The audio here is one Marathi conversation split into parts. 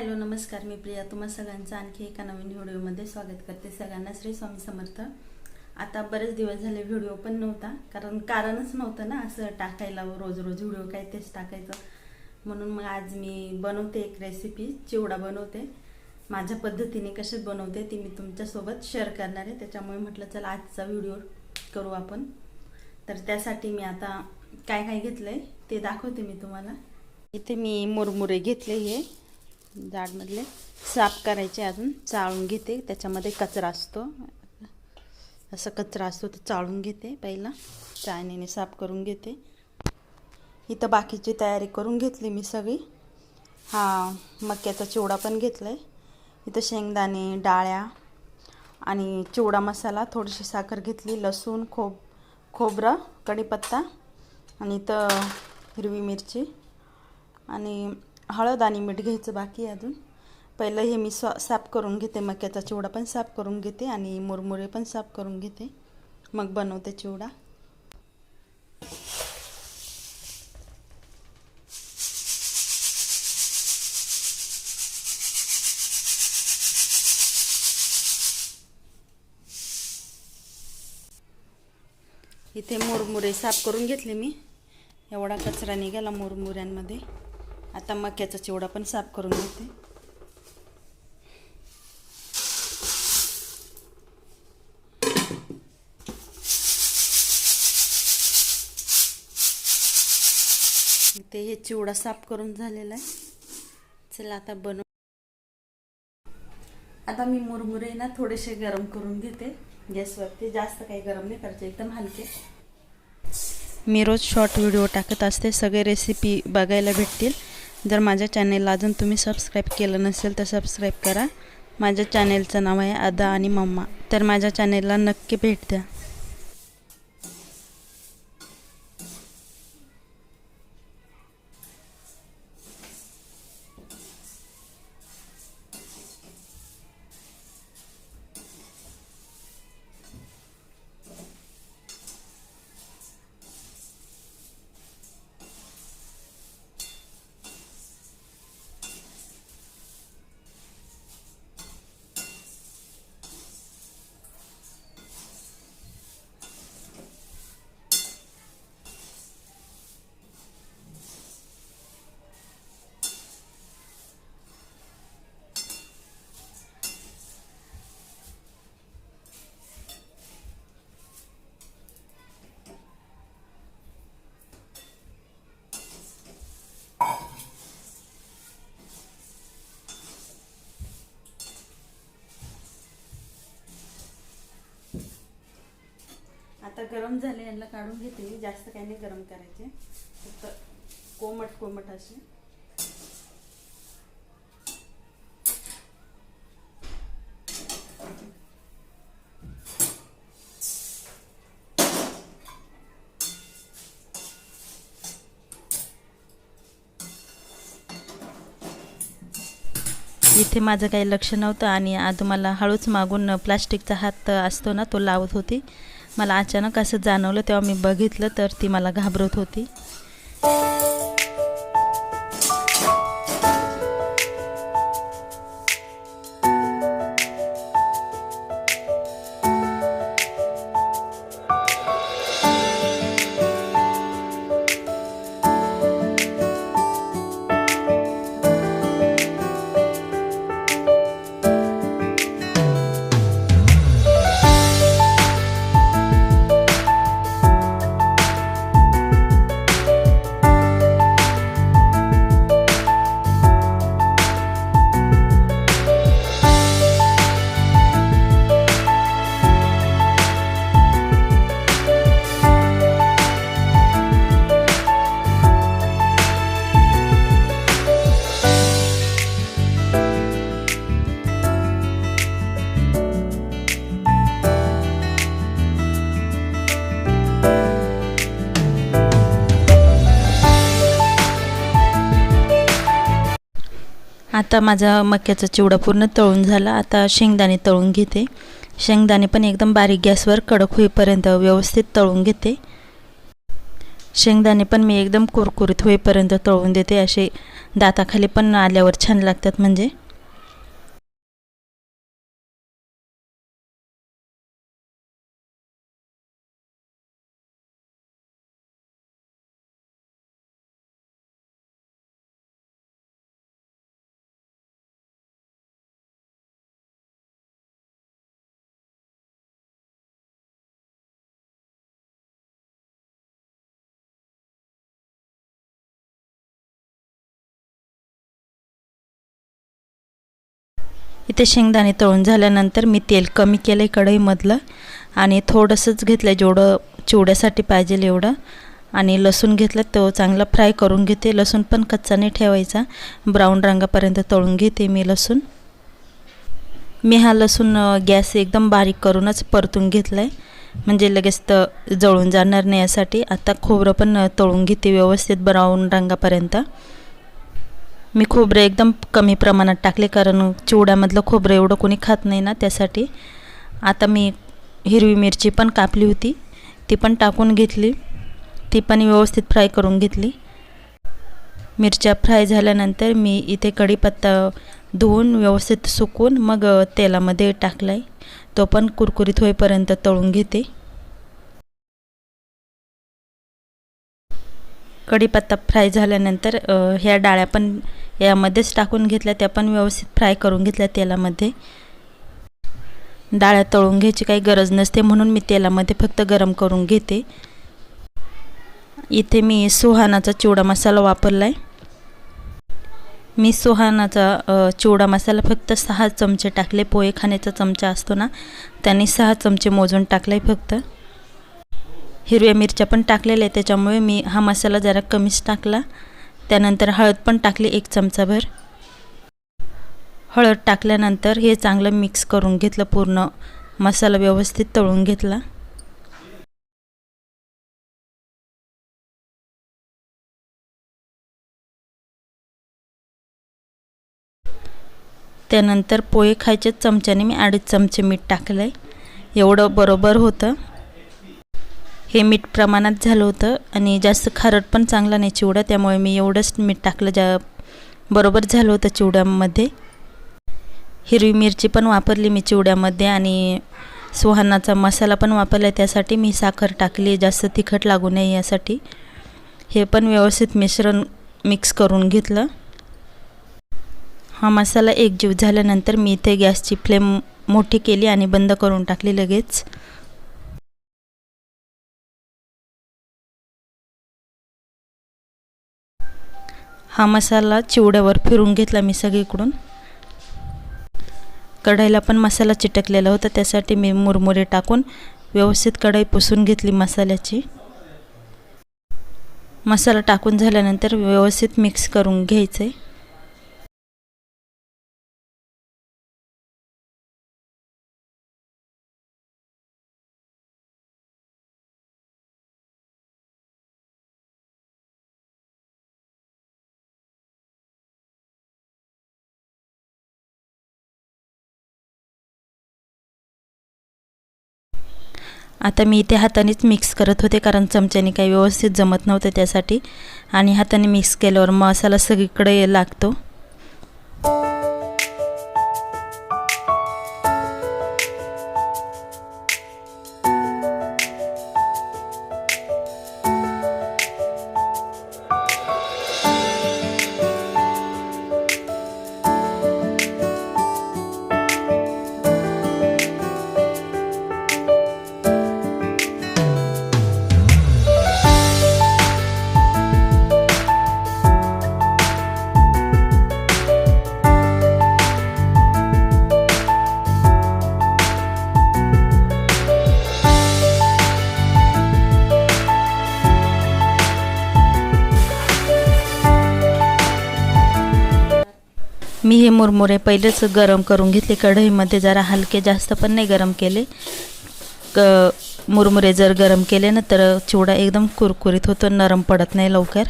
हॅलो नमस्कार मी प्रिया. तुम्हा सगळ्यांचं आणखी एका नवीन व्हिडिओमध्ये स्वागत करते. सगळ्यांना श्री स्वामी समर्थ. आता बरेच दिवस झाले व्हिडिओ पण नव्हता कारण कारणच नव्हतं ना असं टाकायला रोज रोज व्हिडिओ काय तेच टाकायचं. म्हणून मग आज मी बनवते एक रेसिपी चिवडा बनवते. माझ्या पद्धतीने कसे बनवते ती मी तुमच्यासोबत शेअर करणार आहे. त्याच्यामुळे म्हटलं चला आजचा व्हिडिओ करू आपण. तर त्यासाठी मी आता काय काय घेतलंय ते दाखवते मी तुम्हाला. इथे मी मुरमुरे घेतले हे. जाडमधले साफ करायचे अजून चाळून घेते. त्याच्यामध्ये कचरा असतो. असा कचरा असतो तो चाळून घेते पहिला. चाळणीने साफ करून घेते. इथं बाकीची तयारी करून घेतली मी सगळी. हा मक्याचा चिवडा पण घेतला आहे इथं शेंगदाणे डाळ्या आणि चिवडा मसाला थोडीशी साखर घेतली लसूण खोब खोबरं कढीपत्ता आणि इथं हिरवी मिरची आणि हळद आणि मीठ घ्यायचं बाकी आहे अजून. पहिलं हे मी स्वा साफ करून घेते मक्याचा चिवडा पण साफ करून घेते आणि मुरमुरे पण साफ करून घेते. मग बनवते चिवडा. इथे मुरमुरे साफ करून घेतले मी. एवढा कचरा निघाला मुरमुऱ्यांमध्ये. आता मक्याचा चिवडा पण साफ करून घेते. ते हे चिवडा साफ करून झालेला आहे. चला आता बनव. आता मी मुरमुरे ना थोडेसे गरम करून घेते. गॅसवरती जास्त काही गरम नाही करायचे एकदम हलके. मी रोज शॉर्ट व्हिडिओ टाकत असते सगळे रेसिपी बघायला भेटतील. जर माझ्या चॅनेलला अजून तुम्ही सबस्क्राईब केलं नसेल तर सबस्क्राईब करा. माझ्या चॅनेलचं नाव आहे आदा आणि मम्मा. तर माझ्या चॅनेलला नक्की भेट द्या. आता गरम झाले यांना काढून घेते मी. जास्त काही नाही गरम करायचे. फक्त कोमट कोमट असे. इथे माझं काही लक्ष नव्हतं आणि आज मला हळूच मागून प्लास्टिकचा हात असतो ना तो लावत होती. मला अचानक असं जाणवलं तेव्हा मी बघितलं तर ती मला घाबरत होती. आता माझा मक्याचा चिवडा पूर्ण तळून झाला. आता शेंगदाणे तळून घेते. शेंगदाणे पण एकदम बारीक गॅसवर कडक होईपर्यंत व्यवस्थित तळून घेते. शेंगदाणे पण मी एकदम कुरकुरीत होईपर्यंत तळून देते. असे दाताखाली पण आल्यावर छान लागतात म्हणजे. इथे शेंगदाणे तळून झाल्यानंतर मी तेल कमी केलं आहे कढईमधलं आणि थोडंसंच घेतलं जेवढं चिवड्यासाठी पाहिजे एवढं. आणि लसूण घेतलं तो चांगला फ्राय करून घेते. लसूण पण कच्चा नाही ठेवायचा. ब्राऊन रंगापर्यंत तळून घेते मी लसूण. मी हा लसूण गॅस एकदम बारीक करूनच परतून घेतला आहे म्हणजे लगेच तर जळून जाणार नाही यासाठी. आता खोबरं पण तळून घेते व्यवस्थित ब्राऊन रंगापर्यंत. मी खोबरं एकदम कमी प्रमाणात टाकले कारण चिवड्यामधलं खोबरं एवढं कोणी खात नाही ना त्यासाठी. आता मी हिरवी मिरची पण कापली होती ती पण टाकून घेतली. ती पण व्यवस्थित फ्राय करून घेतली. मिरच्या फ्राय झाल्यानंतर मी इथे कढीपत्ता धुवून व्यवस्थित सुकून मग तेलामध्ये टाकला आहे तो पण कुरकुरीत होईपर्यंत तळून घेते. कढीपत्ता फ्राय झाल्यानंतर ह्या डाळ्या पण यामध्येच टाकून घेतल्या त्या पण व्यवस्थित फ्राय करून घेतल्या तेलामध्ये. डाळ्या तळून घ्यायची काही गरज नसते म्हणून मी तेलामध्ये फक्त गरम करून घेते. इथे मी सुहानाचा चिवडा मसाला वापरला आहे मी सुहानाचा चिवडा मसाला फक्त सहा चमचे टाकले पोहे खाण्याचा चमचा असतो ना त्यांनी सहा चमचे मोजून टाकले फक्त. हिरव्या मिरच्या पण टाकलेल्या आहे त्याच्यामुळे मी हा मसाला जरा कमीच टाकला. त्यानंतर हळद पण टाकली एक चमचाभर. हळद टाकल्यानंतर हे चांगलं मिक्स करून घेतलं पूर्ण मसाला व्यवस्थित तळून घेतला. त्यानंतर पोहे खायच्या चमच्याने मी अडीच चमचे मीठ टाकलं आहे एवढं बरोबर होतं. हे मीठ प्रमाणात झालं होतं आणि जास्त खारट पण चांगला नाही चिवडा त्यामुळे मी एवढंच मीठ टाकलं ज्या बरोबर झालं होतं चिवड्यामध्ये. हिरवी मिरची पण वापरली मी चिवड्यामध्ये आणि सुहानाचा मसाला पण वापरला त्यासाठी मी साखर टाकली जास्त तिखट लागू नये यासाठी. हे पण व्यवस्थित मिश्रण मिक्स करून घेतलं. हा मसाला एकजीव झाल्यानंतर मी इथे गॅसची फ्लेम मोठी केली आणि बंद करून टाकली लगेच. हा मसाला चिवड्यावर फिरून घेतला मी सगळीकडून. कढईला पण मसाला चिटकलेला होता त्यासाठी मी मुरमुरे टाकून व्यवस्थित कढई पुसून घेतली मसाल्याची. मसाला टाकून झाल्यानंतर व्यवस्थित मिक्स करून घ्यायचं. आता मी इथे हातानेच मिक्स करत होते कारण चमच्याने काही व्यवस्थित जमत नव्हतं त्यासाठी. आणि हाताने मिक्स केल्यावर मसाला सगळीकडे लागतो. मी हे मुरमुरे पहिलेच गरम करून घेतले. कढईमध्ये जरा हलके जास्त पण नाही गरम केले. क मुरमुरे जर गरम केले ना तर चिवडा एकदम कुरकुरीत होतो नरम पडत नाही लवकर.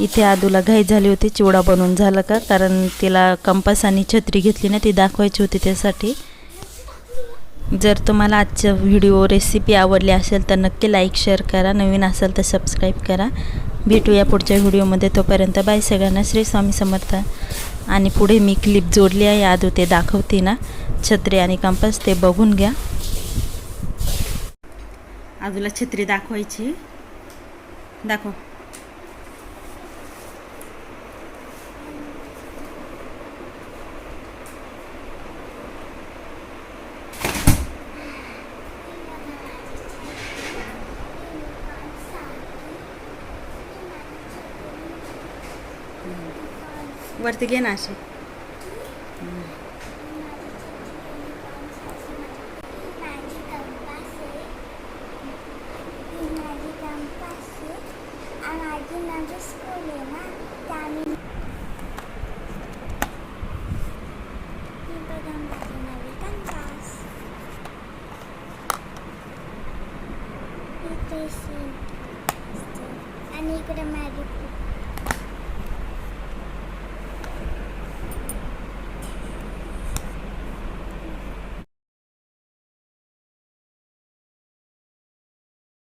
इथे आदूला घाई झाली होती चिवडा बनवून झाला का? कारण तिला कंपास आणि छत्री घेतली ना ती दाखवायची होती त्यासाठी. जर तुम्हाला आजचं व्हिडिओ रेसिपी आवडली असेल तर नक्की लाईक शेअर करा. नवीन असेल तर सबस्क्राईब करा. भेटूया पुढच्या व्हिडिओमध्ये. तोपर्यंत बाय सगळ्यांना. श्री स्वामी समर्थ. आणि पुढे मी क्लिप जोडली आहे. आदू ते दाखवते ना. छत्री आणि कंपास ते बघून घ्या. आजूला छत्री दाखवायची. दाखव. वरती घे ना असे आणि स्कूल आहे ना आणि इकडे मॅजिक